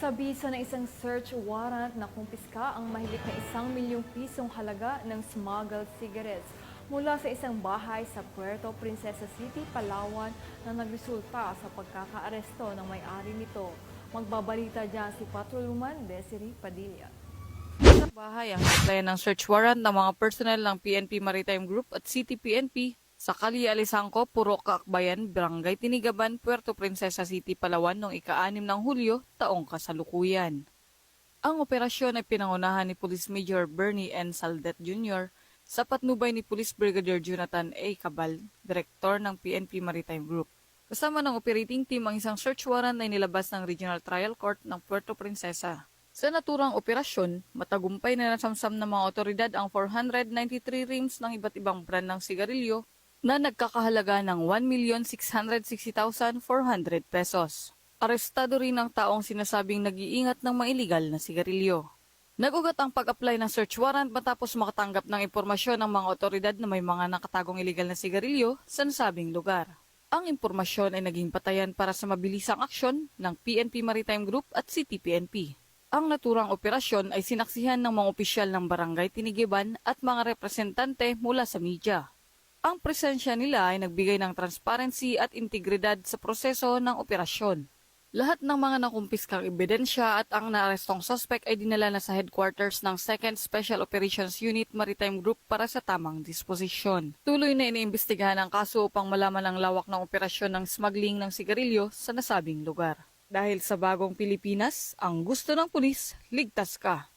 Sa bisa ng isang search warrant na kumpiska ang mahigit na isang milyong pisong halaga ng smuggled cigarettes mula sa isang bahay sa Puerto Princesa City, Palawan na nagresulta sa pagkakaaresto ng may-ari nito. Magbabalita dyan si Patrolwoman Desiree Padilla. Sa bahay ang ng search warrant ng mga personnel ng PNP Maritime Group at City PNP sa Kali Alisangko, Purok Kaakbayan, Barangay Tinigaban, Puerto Princesa City, Palawan noong ika-6 ng Hulyo, taong kasalukuyan. Ang operasyon ay pinangunahan ni Police Major Bernie N. Saldet Jr. sa patnubay ni Police Brigadier Jonathan A. Cabal, Direktor ng PNP Maritime Group. Kasama ng operating team ang isang search warrant na inilabas ng Regional Trial Court ng Puerto Princesa. Sa naturang operasyon, matagumpay na nasamsam ng mga otoridad ang 493 rims ng iba't ibang brand ng sigarilyo na nagkakahalaga ng 1,660,400 pesos. Arestado rin ang taong sinasabing nag-iingat ng mga na sigarilyo. Nagugat ang pag-apply ng search warrant matapos makatanggap ng impormasyon ng mga otoridad na may mga nakatagong illegal na sigarilyo sa nasabing lugar. Ang impormasyon ay naging patayan para sa mabilisang aksyon ng PNP Maritime Group at City PNP. Ang naturang operasyon ay sinaksihan ng mga opisyal ng Barangay Tinigiban at mga representante mula sa media. Ang presensya nila ay nagbigay ng transparency at integridad sa proseso ng operasyon. Lahat ng mga nakumpiskang ebidensya at ang naarestong suspect ay dinala na sa headquarters ng 2nd Special Operations Unit Maritime Group para sa tamang disposisyon. Tuloy na iniimbestigahan ang kaso upang malaman ang lawak ng operasyon ng smuggling ng sigarilyo sa nasabing lugar. Dahil sa bagong Pilipinas, ang gusto ng pulis, ligtas ka.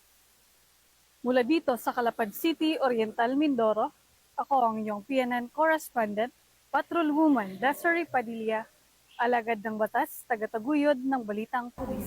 Mula dito sa Calapad City, Oriental Mindoro, ako ang inyong PNN correspondent, Patrolwoman Desiree Padilla, alagad ng batas, tagataguyod ng Balitang Pulis.